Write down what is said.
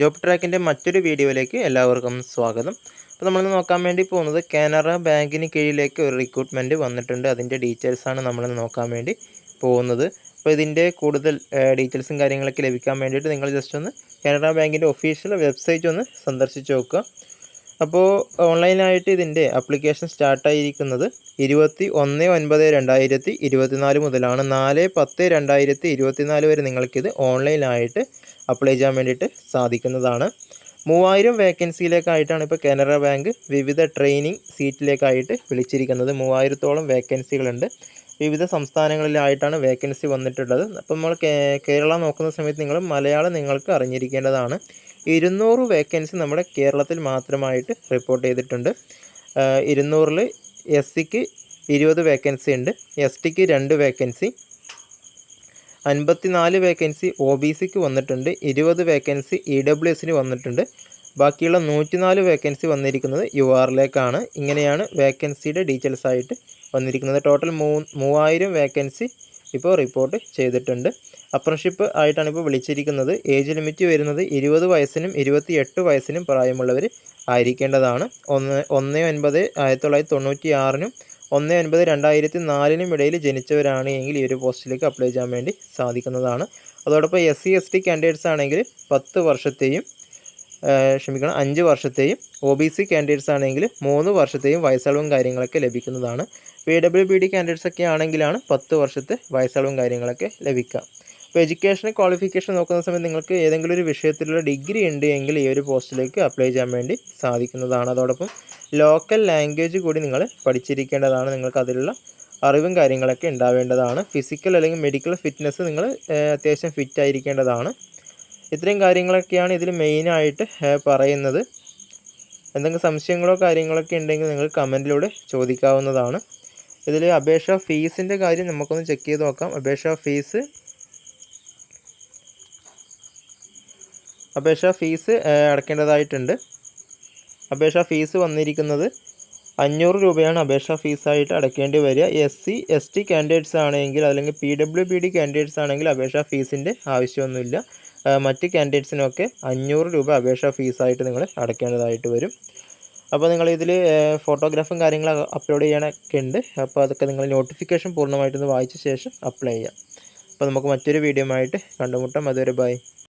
Job ട്രാക്കിന്റെ മറ്റൊരു വീഡിയോയിലേക്ക് എല്ലാവർക്കും സ്വാഗതം. അപ്പോൾ നമ്മൾ നോക്കാൻ വേണ്ടി പോകുന്നത് കാനറ ബാങ്കിന് കീഴിലേക്ക് ഒരു റിക്രൂട്ട്മെന്റ് വന്നിട്ടുണ്ട്. അതിന്റെ ഡീറ്റെയിൽസാണ് നമ്മൾ നോക്കാൻ വേണ്ടി പോകുന്നത്. അപ്പോൾ ഇതിന്റെ കൂടുതൽ ഡീറ്റെയിൽസും കാര്യങ്ങളൊക്കെ ലഭിക്കാൻ വേണ്ടിയിട്ട് നിങ്ങൾ ജസ്റ്റ് ഒന്ന് കാനറ ബാങ്കിന്റെ ഒഫീഷ്യൽ വെബ്സൈറ്റ് ഒന്ന് സന്ദർശിച്ച് നോക്കുക. അപ്പോൾ ഓൺലൈനായിട്ട് ഇതിന്റെ അപ്ലിക്കേഷൻ സ്റ്റാർട്ടായിരിക്കുന്നത് ഇരുപത്തി ഒന്ന് ഒൻപത് രണ്ടായിരത്തി ഇരുപത്തിനാല് മുതലാണ്. നാല് പത്ത് രണ്ടായിരത്തി ഇരുപത്തിനാല് വരെ നിങ്ങൾക്കിത് ഓൺലൈനായിട്ട് അപ്ലൈ ചെയ്യാൻ വേണ്ടിയിട്ട് സാധിക്കുന്നതാണ്. മൂവായിരം വേക്കൻസിയിലേക്കായിട്ടാണ് ഇപ്പോൾ കാനറ ബാങ്ക് വിവിധ ട്രെയിനിങ് സീറ്റിലേക്കായിട്ട് വിളിച്ചിരിക്കുന്നത്. മൂവായിരത്തോളം വേക്കൻസികളുണ്ട് വിവിധ സംസ്ഥാനങ്ങളിലായിട്ടാണ് വേക്കൻസി വന്നിട്ടുള്ളത്. അപ്പോൾ നമ്മൾ കേരള നോക്കുന്ന സമയത്ത് നിങ്ങൾ മലയാളം നിങ്ങൾക്ക് അറിഞ്ഞിരിക്കേണ്ടതാണ്. ഇരുന്നൂറ് വേക്കൻസി നമ്മുടെ കേരളത്തിൽ മാത്രമായിട്ട് റിപ്പോർട്ട് ചെയ്തിട്ടുണ്ട്. ഇരുന്നൂറിൽ എസ് സിക്ക് ഇരുപത് വേക്കൻസി ഉണ്ട്. എസ് ടിക്ക് രണ്ട് വേക്കൻസി അൻപത്തിനാല് വേക്കൻസി ഒ ബി സിക്ക് വന്നിട്ടുണ്ട് ഇരുപത് വേക്കൻസി ഇ ഡബ്ല്യു എസിന് വന്നിട്ടുണ്ട്. ബാക്കിയുള്ള നൂറ്റിനാല് വേക്കൻസി വന്നിരിക്കുന്നത് യു ആറിലേക്കാണ് ഇങ്ങനെയാണ് വേക്കൻസിയുടെ ഡീറ്റെയിൽസ് ആയിട്ട് വന്നിരിക്കുന്നത്. ടോട്ടൽ മൂ മൂവായിരം വേക്കൻസി ഇപ്പോൾ റിപ്പോർട്ട് ചെയ്തിട്ടുണ്ട്. അപ്രൻഷിപ്പ് ആയിട്ടാണ് ഇപ്പോൾ വിളിച്ചിരിക്കുന്നത്. ഏജ് ലിമിറ്റ് വരുന്നത് ഇരുപത് വയസ്സിനും ഇരുപത്തി എട്ട് വയസ്സിനും പ്രായമുള്ളവർ ആയിരിക്കേണ്ടതാണ്. ഒന്ന് ഒന്ന് ഒൻപത് ആയിരത്തി തൊള്ളായിരത്തി തൊണ്ണൂറ്റി ആറിനും ഒന്ന് ഒൻപത് രണ്ടായിരത്തി നാലിനും ഇടയിൽ ജനിച്ചവരാണ് എങ്കിൽ ഈ ഒരു പോസ്റ്റിലേക്ക് അപ്ലൈ ചെയ്യാൻ വേണ്ടി സാധിക്കുന്നതാണ്. അതോടൊപ്പം S C S T candidates ആണെങ്കിൽ പത്ത് വർഷത്തെയും ക്ഷമിക്കണം അഞ്ച് വർഷത്തെയും ഒ ബി സി കാൻഡിഡേറ്റ്സ് ആണെങ്കിൽ മൂന്ന് വർഷത്തെയും വയസ്സളവും കാര്യങ്ങളൊക്കെ ലഭിക്കുന്നതാണ്. P W B D candidates ഒക്കെ ആണെങ്കിലാണ് പത്ത് വർഷത്തെ വയസ്സളവും കാര്യങ്ങളൊക്കെ ലഭിക്കുക. അപ്പോൾ എഡ്യൂക്കേഷൻ ക്വാളിഫിക്കേഷൻ നോക്കുന്ന സമയത്ത് നിങ്ങൾക്ക് ഏതെങ്കിലും ഒരു വിഷയത്തിലുള്ള ഡിഗ്രി ഉണ്ട് എങ്കിൽ ഈ ഒരു പോസ്റ്റിലേക്ക് അപ്ലൈ ചെയ്യാൻ വേണ്ടി സാധിക്കുന്നതാണ്. അതോടൊപ്പം ലോക്കൽ ലാംഗ്വേജ് കൂടി നിങ്ങൾ പഠിച്ചിരിക്കേണ്ടതാണ്. നിങ്ങൾക്ക് അതിലുള്ള അറിവും കാര്യങ്ങളൊക്കെ ഉണ്ടാവേണ്ടതാണ്. ഫിസിക്കൽ അല്ലെങ്കിൽ മെഡിക്കൽ ഫിറ്റ്നസ് നിങ്ങൾ അത്യാവശ്യം ഫിറ്റ് ആയിരിക്കേണ്ടതാണ്. ഇത്രയും കാര്യങ്ങളൊക്കെയാണ് ഇതിൽ മെയിനായിട്ട് പറയുന്നത്. എന്തെങ്കിലും സംശയങ്ങളോ കാര്യങ്ങളൊക്കെ ഉണ്ടെങ്കിൽ നിങ്ങൾ കമന്റിലൂടെ ചോദിക്കാവുന്നതാണ്. ഇതിൽ അപേക്ഷ ഫീസിന്റെ കാര്യം നമുക്കൊന്ന് ചെക്ക് ചെയ്ത് നോക്കാം. അപേക്ഷ ഫീസ് അപേക്ഷ ഫീസ് അടയ്ക്കേണ്ടതായിട്ടുണ്ട് അപേക്ഷ ഫീസ് വന്നിരിക്കുന്നത് അഞ്ഞൂറ് രൂപയാണ് അപേക്ഷാ ഫീസായിട്ട് അടയ്ക്കേണ്ടി വരിക. S C S T candidates ആണെങ്കിൽ അല്ലെങ്കിൽ P W P D candidates ആണെങ്കിൽ അപേക്ഷാ ഫീസിന്റെ ആവശ്യമൊന്നുമില്ല. മറ്റ് കാൻഡിഡേറ്റ്സിനൊക്കെ അഞ്ഞൂറ് രൂപ അപേക്ഷാ ഫീസായിട്ട് നിങ്ങൾ അടയ്ക്കേണ്ടതായിട്ട് വരും. അപ്പോൾ നിങ്ങൾ ഇതിൽ ഫോട്ടോഗ്രാഫും കാര്യങ്ങളും അപ്ലോഡ് ചെയ്യാനൊക്കെ ഉണ്ട് അപ്പോൾ അതൊക്കെ നിങ്ങൾ നോട്ടിഫിക്കേഷൻ പൂർണമായിട്ടൊന്ന് വായിച്ച ശേഷം അപ്ലൈ ചെയ്യാം അപ്പോൾ നമുക്ക് മറ്റൊരു വീഡിയോ ആയിട്ട് കണ്ടുമുട്ടാം. അതുവരെ ബൈ